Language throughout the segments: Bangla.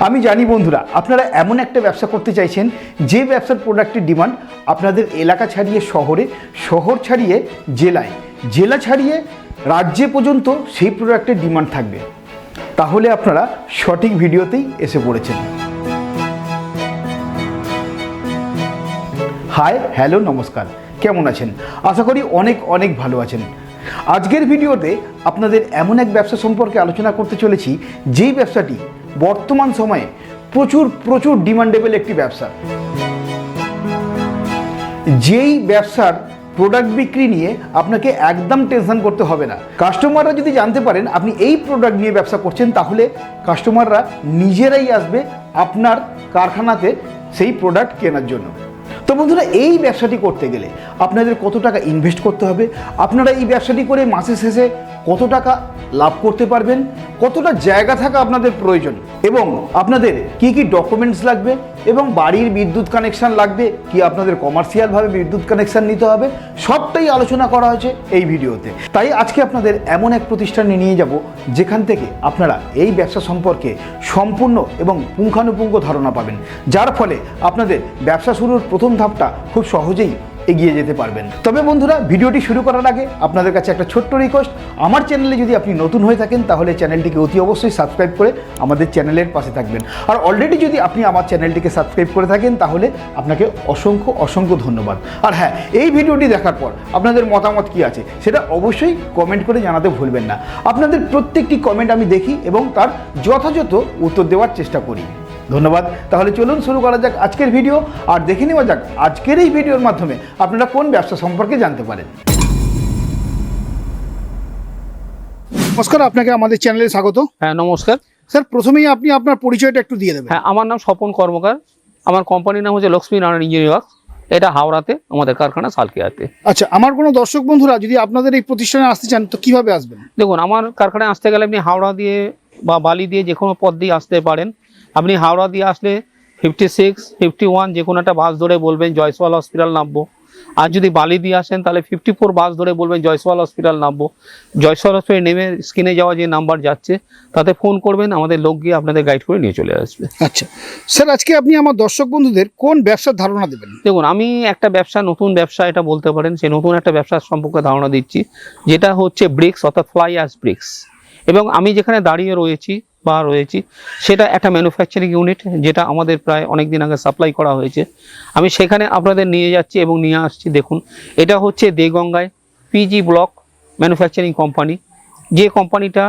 আমি জানি বন্ধুরা, আপনারা এমন একটা ব্যবসা করতে চাইছেন, যে ব্যবসার প্রোডাক্টের ডিমান্ড আপনাদের এলাকা ছাড়িয়ে শহরে, শহর ছাড়িয়ে জেলায়, জেলা ছাড়িয়ে রাজ্যে পর্যন্ত সেই প্রোডাক্টের ডিমান্ড থাকবে। তাহলে আপনারা সঠিক ভিডিওতেই এসে পড়েছেন। হাই হ্যালো নমস্কার। কেমন আছেন? আশা করি অনেক অনেক ভালো আছেন। আজকের ভিডিওতে আপনাদের এমন এক ব্যবসা সম্পর্কে আলোচনা করতে চলেছি, যেই ব্যবসাটি বর্তমান সময়ে প্রচুর প্রচুর ডিমান্ডেবল একটি ব্যবসা। যেই ব্যবসার প্রোডাক্ট বিক্রি নিয়ে আপনাকে একদম টেনশন করতে হবে না। কাস্টমাররা যদি জানতে পারেন আপনি এই প্রোডাক্ট নিয়ে ব্যবসা করছেন, তাহলে কাস্টমাররা নিজেরাই আসবে আপনার কারখানাতে সেই প্রোডাক্ট কেনার জন্য। তো বন্ধুরা, এই ব্যবসাটি করতে গেলে আপনাদের কত টাকা ইনভেস্ট করতে হবে? আপনারা এই ব্যবসাটি করে মাসের শেষে কত টাকা লাভ করতে পারবেন, কতটা জায়গা থাকা আপনাদের প্রয়োজন এবং আপনাদের কি কি ডকুমেন্টস লাগবে এবং বাড়ির বিদ্যুৎ কানেকশন লাগবে, কি আপনাদের কমার্শিয়ালভাবে বিদ্যুৎ কানেকশন নিতে হবে, সবটাই আলোচনা করা হয়েছে এই ভিডিওতে। তাই আজকে আপনাদের এমন এক প্রতিষ্ঠানে নিয়ে যাব, যেখান থেকে আপনারা এই ব্যবসা সম্পর্কে সম্পূর্ণ এবং পুঙ্খানুপুঙ্খ ধারণা পাবেন, যার ফলে আপনাদের ব্যবসা শুরুর প্রথম ধাপটা খুব সহজেই এগিয়ে যেতে পারবেন। তবে বন্ধুরা, ভিডিওটি শুরু করার আগে আপনাদের কাছে একটা ছোট্ট রিকোয়েস্ট আমার চ্যানেলে যদি আপনি নতুন হয়ে থাকেন, তাহলে চ্যানেলটিকে অতি অবশ্যই সাবস্ক্রাইব করে আমাদের চ্যানেলের পাশে থাকবেন। আর অলরেডি যদি আপনি আমার চ্যানেলটিকে সাবস্ক্রাইব করে থাকেন, তাহলে আপনাকে অসংখ্য অসংখ্য ধন্যবাদ। আর হ্যাঁ এই ভিডিওটি দেখার পর আপনাদের মতামত কি আছে, সেটা অবশ্যই কমেন্ট করে জানাতে ভুলবেন না। আপনাদের প্রত্যেকটি কমেন্ট আমি দেখি এবং তার যথাযথ উত্তর দেওয়ার চেষ্টা করি। ধন্যবাদ। তাহলে চলুন শুরু করা যাক আজকের ভিডিও আর দেখে নেওয়া যাক আজকের এই ভিডিওর মাধ্যমে আপনারা কোন ব্যবসা সম্পর্কে জানতে পারেন। নমস্কার আপনাকে আমাদের চ্যানেলে স্বাগত। হ্যাঁ নমস্কার। স্যার প্রথমেই আপনি আপনার পরিচয়টা একটু দিয়ে দেবেন। হ্যাঁ আমার নাম স্বপন কর্মকার। আমার কোম্পানির নাম হচ্ছে লক্ষ্মী নারায়ণ ইঞ্জিনিয়ার ওয়ার্কস এটা হাওড়াতে আমাদের কারখানা সালকিয়াতে। আচ্ছা আমার কোনো দর্শক বন্ধুরা যদি আপনাদের এই প্রতিষ্ঠানে আসতে চান তো কীভাবে আসবেন? দেখুন আমার কারখানায় আসতে গেলে আপনি হাওড়া দিয়ে বা বালি দিয়ে যে কোনো পথ দিয়ে আসতে পারেন। আপনি হাওড়া দিয়ে আসলে ফিফটি সিক্স ফিফটি ওয়ান যে কোনো একটা বাস ধরে বলবেন জয়সওয়াল হসপিটাল নামবো। আর যদি বালি দিয়ে আসেন তাহলে ফিফটি ফোর বাস ধরে বলবেন জয়সওয়াল হসপিটাল নামবো। জয়সওয়াল হসপিটাল নেমে স্ক্রিনে যাওয়া যে নাম্বার যাচ্ছে তাতে ফোন করবেন আমাদের লোক গিয়ে আপনাদের গাইড করে নিয়ে চলে আসবে। আচ্ছা। স্যার আজকে আপনি আমার দর্শক বন্ধুদের কোন ব্যবসার ধারণা দেবেন? দেখুন আমি একটা ব্যবসা নতুন ব্যবসা এটা বলতে পারেন সেই নতুন একটা ব্যবসার সম্পর্কে ধারণা দিচ্ছি যেটা হচ্ছে ব্রিক্স অর্থাৎ ফ্লাই অ্যাস ব্রিক্স এবং আমি যেখানে দাঁড়িয়ে রয়েছি বা রয়েছি সেটা একটা ম্যানুফ্যাকচারিং ইউনিট যেটা আমাদের প্রায় অনেক দিন আগে সাপ্লাই করা হয়েছে। আমি সেখানে আপনাদের নিয়ে যাচ্ছি এবং নিয়ে আসছি, দেখুন। এটা হচ্ছে দেগঙ্গায় পিজি ব্লক ম্যানুফ্যাকচারিং কোম্পানি যে কোম্পানিটা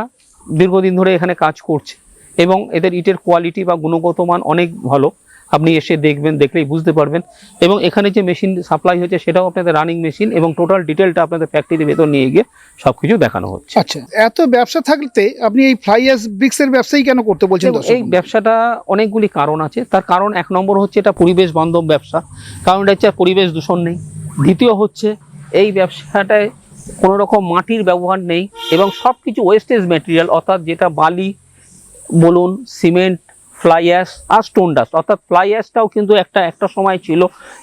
দীর্ঘদিন ধরে এখানে কাজ করছে এবং এদের ইটের কোয়ালিটি বা গুণগত মান অনেক ভালো। আপনি এসে দেখবেন দেখলেই বুঝতে পারবেন। এবং এখানে যে মেশিন সাপ্লাই হচ্ছে সেটাও আপনাদের রানিং মেশিন এবং টোটাল ডিটেলটা আপনাদের ফ্যাক্টরির ভেতর নিয়ে গিয়ে সব কিছু দেখানো হচ্ছে। আচ্ছা এত ব্যবসা থাকতে আপনি এই ফ্লাইয়াস ব্রিক্সের ব্যবসাই কেন করতে বলছেন এই ব্যবসাটা অনেকগুলি কারণ আছে। তার কারণ এক নম্বর হচ্ছে এটা পরিবেশ বান্ধব ব্যবসা। কারণ এটা হচ্ছে পরিবেশ দূষণ নেই। দ্বিতীয় হচ্ছে এই ব্যবসাটায় কোনো রকম মাটির ব্যবহার নেই এবং সব কিছু ওয়েস্টেজ ম্যাটেরিয়াল অর্থাৎ যেটা বালি বলুন সিমেন্ট ফ্লাই অ্যাশ আর স্টোন ডাস্ট অর্থাৎ ফ্লাই অ্যাশটাও কিন্তু একটা একটা সময় ছিল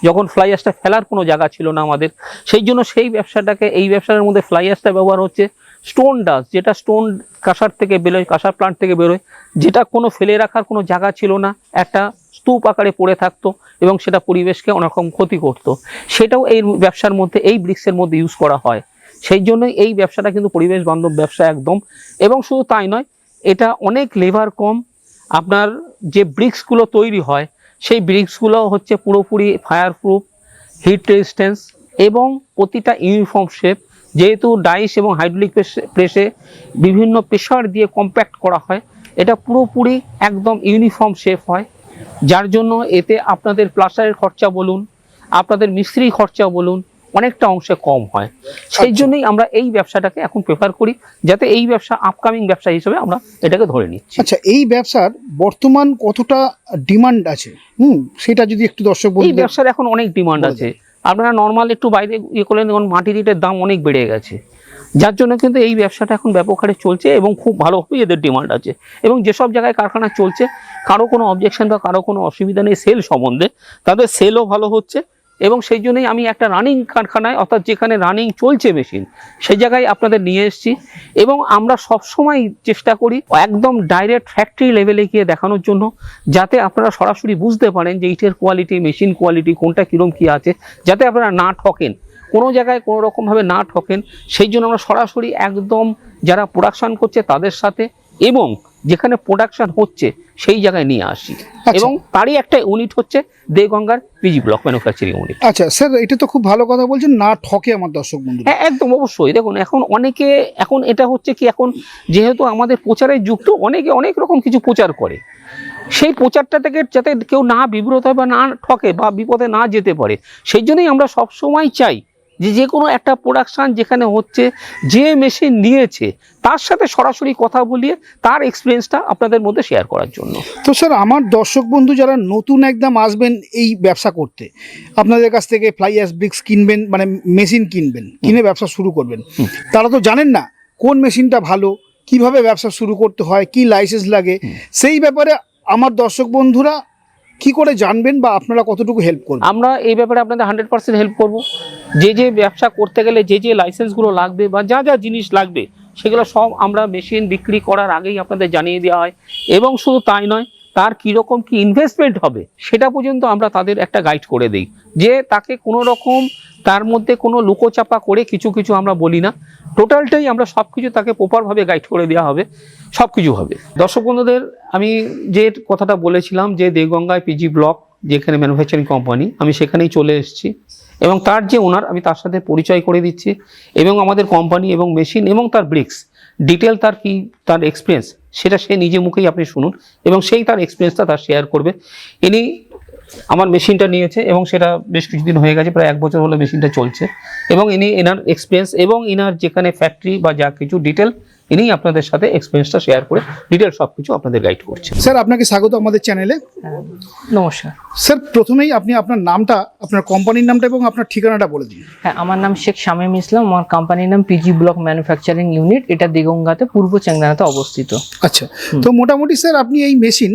যখন ফ্লাই অ্যাশটা ফেলার কোনো জায়গা ছিল না আমাদের। সেই জন্য সেই ব্যবসাটাকে, এই ব্যবসার মধ্যে ফ্লাই অ্যাশটা ব্যবহার হচ্ছে স্টোন ডাস্ট যেটা স্টোন কাঁসার থেকে বেরোয়, কাঁসার প্লান্ট থেকে বেরোয়, যেটা কোনো ফেলে রাখার কোনো জায়গা ছিল না। একটা স্তূপ আকারে পড়ে থাকতো এবং সেটা পরিবেশকে অনেক রকম ক্ষতি করতো। সেটাও এই ব্যবসার মধ্যে, এই ব্রিক্সের মধ্যে ইউজ করা হয়। সেই জন্যই এই ব্যবসাটা কিন্তু পরিবেশ বান্ধব ব্যবসা একদম। এবং শুধু তাই নয়, এটা অনেক লেবার কম আপনার যে ব্রিক্সগুলো তৈরি হয়, সেই ব্রিক্সগুলো হচ্ছে পুরোপুরি ফায়ার প্রুফ হিট রেজিস্ট্যান্স এবং প্রতিটা ইউনিফর্ম শেপ যেহেতু ডাইস এবং হাইড্রোলিক প্রেসে বিভিন্ন প্রেশার দিয়ে কম্প্যাক্ট করা হয়, এটা পুরোপুরি একদম ইউনিফর্ম শেপ হয়। যার জন্য এতে আপনাদের প্লাস্টারের খরচা বলুন, আপনাদের মিস্ত্রি খরচা বলুন অনেকটা অংশে কম হয়। সেই আচ্ছা। জন্যই আমরা এই ব্যবসাটাকে এখন প্রেফার করি যাতে এই ব্যবসা আপকামিং ব্যবসা হিসেবে আমরা এটাকে ধরে নিচ্ছি। আচ্ছা এই ব্যবসার বর্তমান কতটা ডিমান্ড আছে? হুম সেটা যদি একটু দর্শক এই ব্যবসার এখন অনেক ডিমান্ড আছে। আপনারা নর্মাল একটু বাইরে ইয়ে করলেন এখন মাটির ইটের দাম অনেক বেড়ে গেছে। যার জন্য কিন্তু এই ব্যবসাটা এখন ব্যাপক হারে চলছে এবং খুব ভালোভাবেই এদের ডিমান্ড আছে। এবং যেসব জায়গায় কারখানা চলছে কারও কোনো অবজেকশন বা কারও কোনো অসুবিধা নেই সেল সম্বন্ধে। তাদের সেলও ভালো হচ্ছে। এবং সেই জন্যই আমি একটা রানিং কারখানায়, অর্থাৎ যেখানে রানিং চলছে মেশিন সেই জায়গায় আপনাদের নিয়ে এসেছি। এবং আমরা সবসময় চেষ্টা করি একদম ডাইরেক্ট ফ্যাক্টরি লেভেলে গিয়ে দেখানোর জন্য, যাতে আপনারা সরাসরি বুঝতে পারেন যে ইটের কোয়ালিটি মেশিন কোয়ালিটি কোনটা কীরকম কী আছে, যাতে আপনারা না ঠকেন। কোনো জায়গায় কোনো রকমভাবে না ঠকেন, সেই জন্য আমরা সরাসরি একদম যারা প্রোডাকশান করছে তাদের সাথে এবং যেখানে প্রোডাকশন হচ্ছে সেই জায়গায় নিয়ে আসি। এবং তারই একটা ইউনিট হচ্ছে দেগঙ্গার পিজি ব্লক ম্যানুফ্যাকচারিং ইউনিট আচ্ছা স্যার এটা তো খুব ভালো কথা বলছেন না ঠকে আমার দর্শক বন্ধুরা। হ্যাঁ একদম অবশ্যই। দেখুন এখন অনেকে এখন এটা হচ্ছে কি এখন যেহেতু আমাদের প্রচারের যুক্ত অনেকে অনেক রকম কিছু প্রচার করে। সেই প্রচারটা থেকে যাতে কেউ না বিব্রত হয় বা না ঠকে বা বিপদে না যেতে পারে সেই জন্যই আমরা সব সময় চাই যে যে কোনো একটা প্রোডাকশান যেখানে হচ্ছে যে মেশিন নিয়েছে তার সাথে সরাসরি কথা বলিয়ে তার এক্সপিরিয়েন্সটা আপনাদের মধ্যে শেয়ার করার জন্য। তো স্যার আমার দর্শক বন্ধু যারা নতুন একদম আসবেন এই ব্যবসা করতে আপনাদের কাছ থেকে ফ্লাই অ্যাস ব্রিক্স কিনবেন মানে মেশিন কিনবেন কিনে ব্যবসা শুরু করবেন। তারা তো জানেন না কোন মেশিনটা ভালো কীভাবে ব্যবসা শুরু করতে হয় কি লাইসেন্স লাগে। সেই ব্যাপারে আমার দর্শক বন্ধুরা কি করে জানবেন বা আপনারা কতটুকু হেল্প করবেন? আমরা এই ব্যাপারে আপনাদের হান্ড্রেড পার্সেন্ট হেল্প করব। যে যে ব্যবসা করতে গেলে যে যে লাইসেন্সগুলো লাগবে বা যা যা জিনিস লাগবে, সেগুলো সব আমরা মেশিন বিক্রি করার আগেই আপনাদের জানিয়ে দেওয়া হয়। এবং শুধু তাই নয়, তার কীরকম কি ইনভেস্টমেন্ট হবে, সেটা পর্যন্ত আমরা তাদের একটা গাইড করে দিই। যে তাকে কোনো রকম তার মধ্যে কোনো লুকোচাপা করে কিছু কিছু আমরা বলি না। টোটালটাই আমরা সব কিছু তাকে প্রপারভাবে গাইড করে দেওয়া হবে সব কিছু হবে। দর্শক বন্ধুদের, আমি যে কথাটা বলেছিলাম যে দেগঙ্গায় পিজি ব্লক যেখানে ম্যানুফ্যাকচারিং কোম্পানি আমি সেখানেই চলে এসেছি। এবং তার যে ওনার, আমি তার সাথে পরিচয় করে দিচ্ছি, এবং আমাদের কোম্পানি এবং মেশিন এবং তার ব্রিক্স ডিটেল তার কি, তার এক্সপিরিয়েন্স সেটা সে নিজে মুখেই আপনি শুনুন, এবং সেই তার এক্সপিরিয়েন্সটা তার শেয়ার করবে। ইনি আমার মেশিনটা নিয়েছে এবং সেটা বেশ কিছুদিন হয়ে গেছে, প্রায় এক বছর হলো মেশিনটা চলছে। এবং ইনি এনার এক্সপিরিয়েন্স এবং ইনার যেখানে ফ্যাক্টরি বা যা কিছু ডিটেল ইনি আপনাদের সাথে এক্সপিরিয়েন্সটা শেয়ার করে ডিটেল সব কিছু আপনাদের গাইড করছে। স্যার আপনাকে স্বাগত আমাদের চ্যানেলে নমস্কার। স্যার প্রথমেই আপনি আপনার নামটা আপনার কোম্পানির নামটা এবং আপনার ঠিকানাটা বলে দিন। হ্যাঁ আমার নাম শেখ শামীম ইসলাম আমার কোম্পানির নাম পিজি ব্লক ম্যানুফ্যাকচারিং ইউনিট এটা দিগঙ্গাতে পূর্ব চ্যাংরানাতে অবস্থিত। আচ্ছা তো মোটামুটি স্যার আপনি এই মেশিন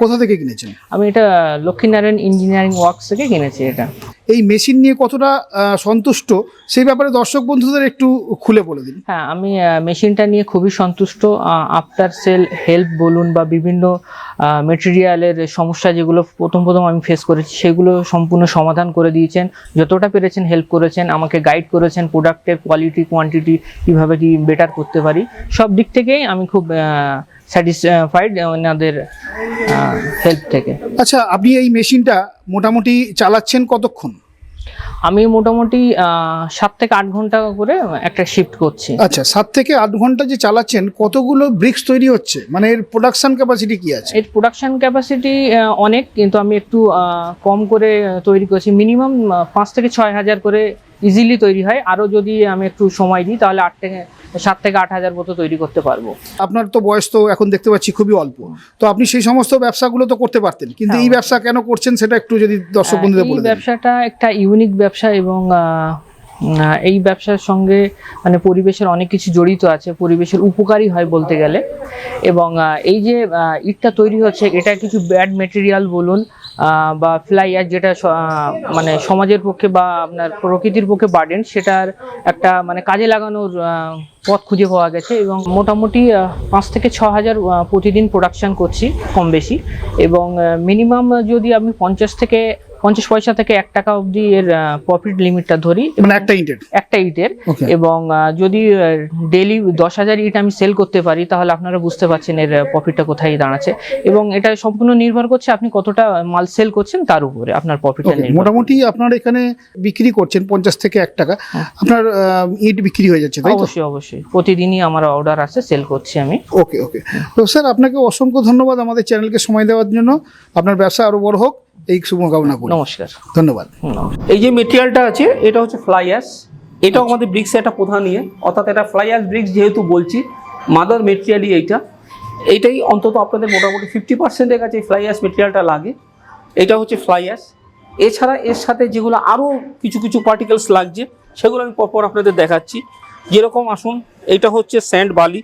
কোথা থেকে কিনেছেন? আমি এটা লক্ষ্মীনারায়ণ ইঞ্জিনিয়ারিং ওয়ার্কস থেকে কিনেছি এটা। এই মেশিন নিয়ে কতটা সন্তুষ্ট, সেই ব্যাপারে দর্শক বন্ধুদের একটু খুলে বলে দিন। হ্যাঁ আমি মেশিনটা নিয়ে খুবই সন্তুষ্ট। আফটার সেল হেল্প বলুন বা বিভিন্ন মেটেরিয়ালের সমস্যা যেগুলো প্রথম প্রথম আমি ফেস করেছি, সেগুলো সম্পূর্ণ সমাধান করে দিয়েছেন। যতটা পেরেছেন হেল্প করেছেন, আমাকে গাইড করেছেন প্রোডাক্টের কোয়ালিটি কোয়ান্টিটি কীভাবে কি বেটার করতে পারি। সব দিক থেকেই আমি খুব স্যাটিসফাইড ওনাদের হেল্প থেকে। আচ্ছা আপনি এই মেশিনটা মোটামুটি চালাচ্ছেন কতক্ষণ? আমি মোটামুটি সাত থেকে আট ঘণ্টা করে একটা শিফট করছি। আচ্ছা সাত থেকে আট ঘণ্টা যে চালাচ্ছেন কতগুলো ব্রিক্স তৈরি হচ্ছে? মানে এর প্রোডাকশন ক্যাপাসিটি কি আছে? এর প্রোডাকশন ক্যাপাসিটি অনেক কিন্তু আমি একটু কম করে তৈরি করছি। মিনিমাম পাঁচ থেকে ছয় হাজার করে ইজিলি তৈরি হয়। আরও যদি আমি একটু সময় দিই তাহলে আট থেকে সাত থেকে আট হাজার মতো তৈরি করতে পারব। আপনার তো বয়স তো এখন দেখতে পাচ্ছি খুবই অল্প। তো আপনি সেই সমস্ত ব্যবসাগুলো তো করতে পারতেন। কিন্তু এই হ্যাঁ। ব্যবসা কেন করছেন সেটা একটু যদি দর্শক আহ, বন্ধুদের এই বলে ব্যবসাটা একটা ইউনিক ব্যবসা এবং এই ব্যবসার সঙ্গে মানে পরিবেশের অনেক কিছু জড়িত আছে। পরিবেশের উপকারী হয় বলতে গেলে। এবং এই যে ইটটা তৈরি হচ্ছে এটা কিছু ব্যাড মেটেরিয়াল বলুন বা ফ্লাইয়ার যেটা মানে সমাজের পক্ষে বা আপনার প্রকৃতির পক্ষে বার্ডেন সেটার একটা মানে কাজে লাগানোর পথ খুঁজে পাওয়া গেছে এবং মোটামুটি পাঁচ থেকে ছ হাজার প্রতিদিন প্রোডাকশান করছি কম বেশি এবং মিনিমাম যদি আমি পঞ্চাশ থেকে পঞ্চাশ পয়সা থেকে এক টাকা অবধি এর প্রফিট লিমিটটা ধরি। মানে একটা ইটের? একটা ইটের। এবং যদি ডেলি দশ হাজার ইট আমি সেল করতে পারি তাহলে আপনারা বুঝতে পারছেন এর প্রফিটটা কোথায় দাঁড়াচ্ছে। এবং এটা সম্পূর্ণ নির্ভর করছে আপনি কতটা মাল সেল করছেন তার উপরে আপনার প্রফিটটা মোটামুটি আপনার এখানে বিক্রি করছেন পঞ্চাশ থেকে এক টাকা। হ্যাঁ। আপনার ইট বিক্রি হয়ে যাচ্ছে অবশ্যই অবশ্যই। প্রতিদিনই আমার অর্ডার আছে সেল করছি আমি। ওকে ওকে তো স্যার আপনাকে অসংখ্য ধন্যবাদ আমাদের চ্যানেলকে সময় দেওয়ার জন্য। আপনার ব্যবসা আরও বড় হোক। এই শুভকামনা করি। নমস্কার। ধন্যবাদ। এই যে মেটেরিয়ালটা আছে এটা হচ্ছে ফ্লাই অ্যাশ এটাও আমাদের ব্রিক্সের একটা প্রধান ইয়ে। অর্থাৎ এটা ফ্লাই অ্যাশ ব্রিক্স যেহেতু বলছি মাদার মেটেরিয়ালই এইটা। এইটাই অন্তত আপনাদের মোটামুটি ফিফটি পার্সেন্টের কাছে ফ্লাই অ্যাশ মেটেরিয়ালটা লাগে। এটা হচ্ছে ফ্লাই অ্যাশ এছাড়া এর সাথে যেগুলো আরও কিছু কিছু পার্টিকেলস লাগছে সেগুলো আমি পরপর আপনাদের দেখাচ্ছি। যেরকম আসুন এইটা হচ্ছে স্যান্ড বালি।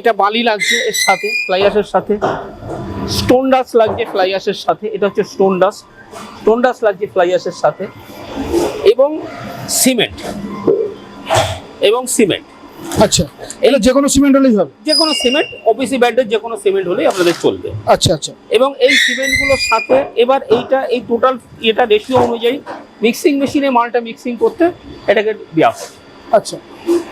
এটা বালি লাগছে এর সাথে ফ্লাই অ্যাশের সাথে। স্টোন ডাস্ট লাগছে ফ্লাই অ্যাশের সাথে এটা হচ্ছে স্টোন ডাস্ট স্টোন ডাস্ট লাগছে ফ্লাই অ্যাশের সাথে। এবং সিমেন্ট এবং সিমেন্ট আচ্ছা এটা যে কোনো সিমেন্ট হলেই হবে? যে কোনো সিমেন্ট ওপিসি ব্যান্ডের যে কোনো সিমেন্ট হলেই আপনাদের চলবে। আচ্ছা আচ্ছা। এবং এই সিমেন্টগুলোর সাথে এবার এইটা এই টোটাল এটা রেশিও অনুযায়ী মিক্সিং মেশিনে মালটা মিক্সিং করতে এটাকে দেওয়া হয়। আচ্ছা।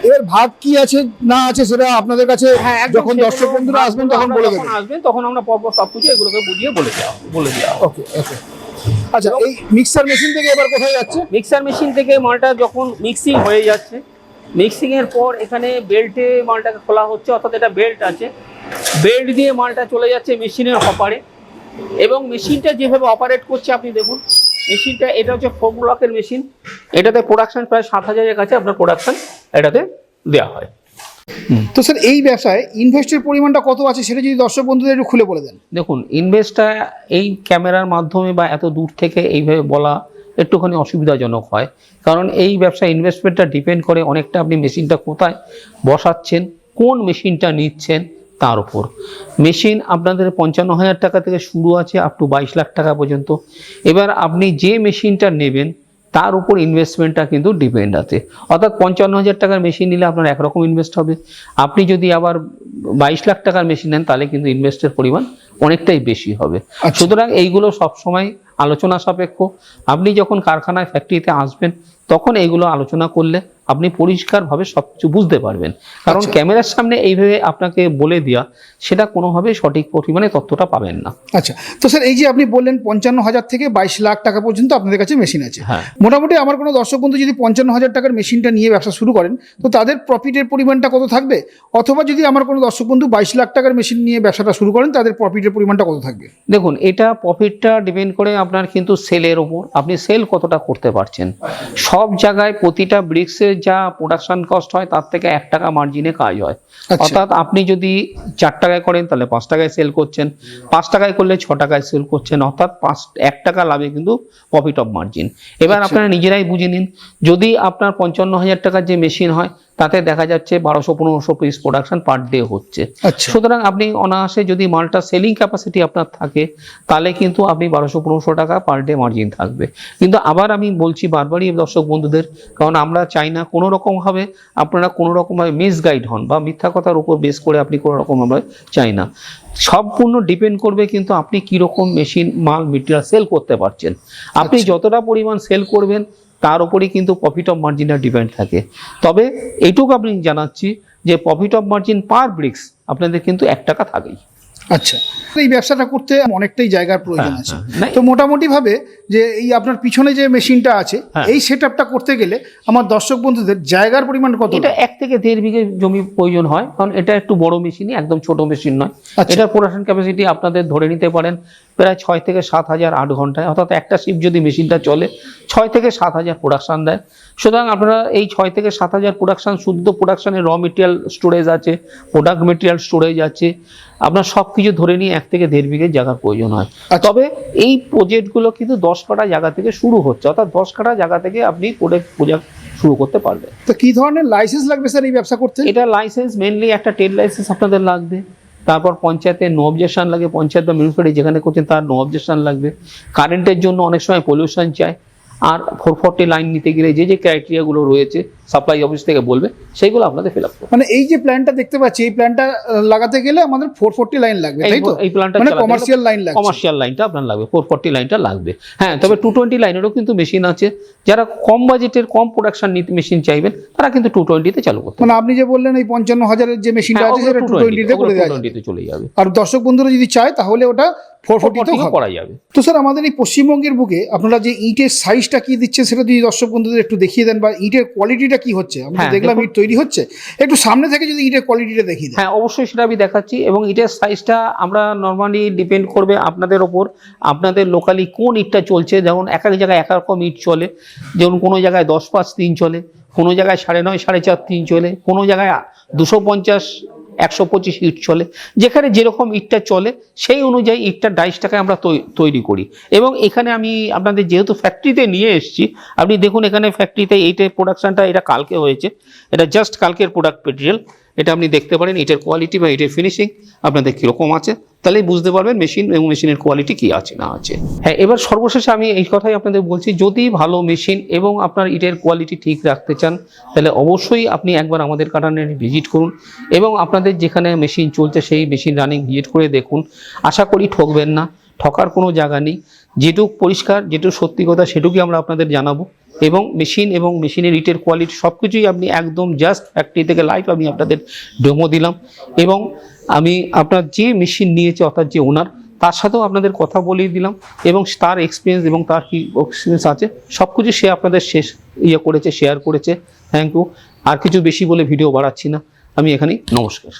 এর ভাগ কি আছে না আছে সেটা আপনাদের কাছে হ্যাঁ যখন দর্শক বন্ধুরা আসবেন তখন বলে দেবেন। আসবেন তখন আমরা পরপর সব কিছু এগুলোকে বুঝিয়ে বলে দেওয়া বলে দেওয়া ওকে ওকে। আচ্ছা এই মিক্সার মেশিন থেকে এবার কোথায় যাচ্ছে? মিক্সার মেশিন থেকে মালটা যখন মিক্সিং হয়ে যাচ্ছে মিক্সিং এর পর এখানে বেল্টে মালটাকে খোলা হচ্ছে অর্থাৎ এটা বেল্ট আছে। বেল্ট দিয়ে মালটা চলে যাচ্ছে মেশিনের হপারে এবং মেশিনটা যেভাবে অপারেট করছে আপনি দেখুন মেশিনটা এটা হচ্ছে ফোক ব্লকের মেশিন। এটাতে প্রোডাকশন প্রায় সাত হাজারের কাছে আপনার প্রোডাকশন এটাতে দেওয়া হয়। তো স্যার এই ব্যবসায় ইনভেস্টের পরিমাণটা কত আছে সেটা যদি দর্শক বন্ধুদের একটু খুলে বলে দেন। দেখুন ইনভেস্টটা এই ক্যামেরার মাধ্যমে বা এত দূর থেকে এইভাবে বলা একটুখানি অসুবিধাজনক হয়। কারণ এই ব্যবসা ইনভেস্টমেন্টটা ডিপেন্ড করে অনেকটা আপনি মেশিনটা কোথায় বসাচ্ছেন কোন মেশিনটা নিচ্ছেন তার উপর। মেশিন আপনাদের পঞ্চান্ন হাজার টাকা থেকে শুরু আছে আপ টু বাইশ লাখ টাকা পর্যন্ত। এবার আপনি যে মেশিনটা নেবেন, তার উপর ইনভেস্টমেন্টটা কিন্তু ডিপেন্ড আছে। অর্থাৎ পঞ্চান্ন হাজার টাকার মেশিন নিলে আপনার একরকম ইনভেস্ট হবে। আপনি যদি আবার বাইশ লাখ টাকার মেশিন নেন, তাহলে কিন্তু ইনভেস্টের পরিমাণ অনেকটাই বেশি হবে। আচ্ছা। সুতরাং এইগুলো সবসময় আলোচনা সাপেক্ষ। আপনি যখন কারখানায় ফ্যাক্টরিতে আসবেন তখন এইগুলো আলোচনা করলে আপনি পরিষ্কারভাবে সব কিছু বুঝতে পারবেন। কারণ আচ্ছা। ক্যামেরার সামনে এইভাবে আপনাকে বলে দেওয়া সেটা কোনোভাবেই সঠিক পরিমাণে তথ্যটা পাবেন না। আচ্ছা তো স্যার এই যে আপনি বললেন পঞ্চান্ন হাজার থেকে বাইশ লাখ টাকা পর্যন্ত আপনাদের কাছে মেশিন আছে। হ্যাঁ। মোটামুটি আমার কোনো দর্শক বন্ধু যদি পঞ্চান্ন হাজার টাকার মেশিনটা নিয়ে ব্যবসা শুরু করেন তো তাদের প্রফিটের পরিমাণটা কত থাকবে? অথবা যদি আমার কোনো দর্শক বন্ধু বাইশ লাখ টাকার মেশিন নিয়ে ব্যবসাটা শুরু করেন তাদের প্রফিটের পরিমাণটা কত থাকবে? দেখুন এটা প্রফিটটা ডিপেন্ড করে আপনার কিন্তু সেলের ওপর আপনি সেল কতটা করতে পারছেন। সব জায়গায় প্রতিটা ব্রিক্সের যা প্রোডাকশন কস্ট হয় তার থেকে এক টাকা মার্জিনে কাজ হয়। আচ্ছা। অর্থাৎ আপনি যদি চার টাকায় করেন তাহলে পাঁচ টাকায় সেল করছেন। পাঁচ টাকায় করলে ছ টাকায় সেল করছেন। অর্থাৎ পাঁচ এক টাকা লাভে কিন্তু প্রফিট অফ মার্জিন এবার আচ্ছা। আপনারা নিজেরাই বুঝে নিন। যদি আপনার পঞ্চান্ন হাজার টাকার যে মেশিন হয় তাতে দেখা যাচ্ছে বারোশো পনেরোশো পিস প্রোডাকশন পার ডে হচ্ছে। আচ্ছা। সুতরাং আপনি অনায়াসে যদি মালটা সেলিং ক্যাপাসিটি আপনার থাকে তাহলে কিন্তু আপনি বারোশো পনেরোশো টাকা পার ডে মার্জিন থাকবে। কিন্তু আবার আমি বলছি বারবারই দর্শক বন্ধুদের কারণ আমরা চাই না কোনো রকমভাবে আপনারা কোনো রকমভাবে মিসগাইড হন বা মিথ্যা কথার উপর বেস করে আপনি কোনো রকমভাবে চাই না। সম্পূর্ণ ডিপেন্ড করবে কিন্তু আপনি কীরকম মেশিন মাল মেটেরিয়াল সেল করতে পারছেন। আপনি আচ্ছা। যতটা পরিমাণ সেল করবেন তার উপরেই কিন্তু প্রফিট অফ মার্জিনটা ডিপেন্ড থাকে তবে এইটুকু আপনি জানাচ্ছি যে profit of margin per bricks আপনাদের কিন্তু এক টাকা থাকেই আচ্ছা এই ব্যবসাটা করতে অনেকটাই জায়গার প্রয়োজন হ্যাঁ, আছে হ্যাঁ। না- তো মোটামুটি ভাবে যে এই আপনার পিছনে যে মেশিনটা আছে হ্যাঁ। এই সেট করতে গেলে আমার দর্শক বন্ধুদের জায়গার পরিমাণ কত এটা এক থেকে দেড় বিঘে জমি প্রয়োজন হয় কারণ এটা একটু বড় মেশিনই একদম ছোট মেশিন নয়। এটার প্রোডাকশন ক্যাপাসিটি আপনাদের ধরে নিতে পারেন প্রায় ছয় থেকে সাত হাজার আট ঘন্টায় অর্থাৎ একটা শিফট যদি মেশিনটা চলে ছয় থেকে সাত হাজার প্রোডাকশান দেয়। সুতরাং আপনারা এই ছয় থেকে সাত হাজার প্রোডাকশান শুদ্ধ প্রোডাকশনের র মেটেরিয়াল স্টোরেজ আছে প্রোডাক্ট মেটেরিয়াল স্টোরেজ আছে আপনার সব কিছু ধরে নিয়ে এক থেকে দেড় বিঘে জায়গার প্রয়োজন হয়। আচ্ছা। তবে এই প্রজেক্টগুলো কিন্তু দশ কাটা জায়গা থেকে শুরু হচ্ছে অর্থাৎ দশ কাটা জায়গা থেকে আপনি প্রোডাক্ট প্রোজেক্ট শুরু করতে পারবেন। তো কি ধরনের লাইসেন্স লাগবে স্যার এই ব্যবসা করতে? এটা লাইসেন্স মেনলি একটা ট্রেড লাইসেন্স আপনাদের লাগবে। তারপর পঞ্চায়েতে নো অবজেকশন লাগে, পঞ্চায়েত বা মিউনিসিপালিটি যেখানে করছেন তার নো অবজেকশন লাগবে। কারেন্টের জন্য অনেক সময় পলিউশন চায়। আর ফোর ফোরটি লাইন নিতে গেলে যে যে ক্রাইটেরিয়াগুলো রয়েছে সাপ্লাই অফিস থেকে বলবে সেইগুলো আপনাদের ফিল আপ মানে এই যে প্ল্যানটা দেখতে পাচ্ছি এই প্ল্যানটা লাগাতে গেলে আমাদের ফোর ফোরটি লাইন লাগবে তাই তো? এই প্ল্যানটা মানে কমার্শিয়াল লাইন লাগবে কমার্শিয়াল লাইনটা আপনার লাগবে ফোর ফর্টি লাইনটা লাগবে। হ্যাঁ তবে টু টোয়েন্টি লাইনেরও কিন্তু মেশিন আছে। যারা কম বাজেটের কম প্রোডাকশন নিতে মেশিন চাইবেন তারা কিন্তু টু টোয়েন্টিতে চালু করতে মানে আপনি যে বললেন এই পঞ্চান্ন হাজারের যে মেশিনটা হ্যাঁ, আছে সেটা টু টোয়েন্টিতে করে দেওয়া চলে যাবে। আর দর্শক বন্ধুরা যদি চায় তাহলে ওটা ফোর ফোরটিতেও করা যাবে। তো স্যার আমাদের এই পশ্চিমবঙ্গের বুকে আপনারা যে ইটের সাইজটা কি দিচ্ছে সেটা যদি দর্শক বন্ধুদের একটু দেখিয়ে দেন বা ইটের কোয়ালিটিটা কি হচ্ছে? আমরা হ্যাঁ, দেখলাম ইট তৈরি হচ্ছে। একটু সামনে থেকে যদি ইটের কোয়ালিটিটা দেন। হ্যাঁ অবশ্যই সেটা আমি দেখাচ্ছি এবং ইটের সাইজটা আমরা নর্মালি ডিপেন্ড করবে আপনাদের ওপর। আপনাদের লোকালি কোন ইটটা চলছে? যেমন এক এক জায়গায় এক রকম ইট চলে। যেমন কোনো জায়গায় দশ পাঁচ তিন চলে কোনো জায়গায় সাড়ে নয় সাড়ে চার তিন চলে কোনো জায়গায় দুশো পঞ্চাশ একশো পঁচিশ ইট চলে। যেখানে যেরকম ইটটা চলে, সেই অনুযায়ী ইটটার ডাইসটাকে আমরা তৈরি করি। এবং এখানে আমি আপনাদের যেহেতু ফ্যাক্টরিতে নিয়ে এসছি, আপনি দেখুন এখানে ফ্যাক্টরিতে এইটের প্রোডাকশনটা এটা কালকে হয়েছে। এটা জাস্ট কালকের প্রোডাক্ট মেটেরিয়াল এটা আপনি দেখতে পারেন ইটের কোয়ালিটি বা ইটের ফিনিশিং আপনাদের কীরকম আছে। তাহলেই বুঝতে পারবেন মেশিন এবং মেশিনের কোয়ালিটি কী আছে, না আছে। হ্যাঁ এবার সর্বশেষে আমি এই কথাই আপনাদের বলছি, যদি ভালো মেশিন এবং আপনার ইটের কোয়ালিটি ঠিক রাখতে চান, তাহলে অবশ্যই আপনি একবার আমাদের কারণে ভিজিট করুন এবং আপনাদের যেখানে মেশিন চলছে, সেই মেশিন রানিং ভিজিট করে দেখুন। আশা করি ঠকবেন না। ঠকার কোনো জায়গা নেই। যেটুক পরিষ্কার, যেটুক সত্যি কথা সেটুকুই আমরা আপনাদের জানাব। এবং মেশিন এবং মেশিনের ইটের কোয়ালিটি সব কিছুই আপনি একদম জাস্ট ফ্যাক্টরি থেকে লাইভ আমি আপনাদের ডেমো দিলাম। এবং আমি আপনার যে মেশিন নিয়েছে, অর্থাৎ যে ওনার তার সাথেও আপনাদের কথা বলিয়ে দিলাম। এবং তার এক্সপিরিয়েন্স এবং তার কি এক্সপিরিয়েন্স আছে সব কিছু সে আপনাদের শেষ ইয়ে করেছে শেয়ার করেছে। থ্যাংক ইউ আর কিছু বেশি বলে ভিডিও বাড়াচ্ছি না। আমি এখানেই নমস্কার।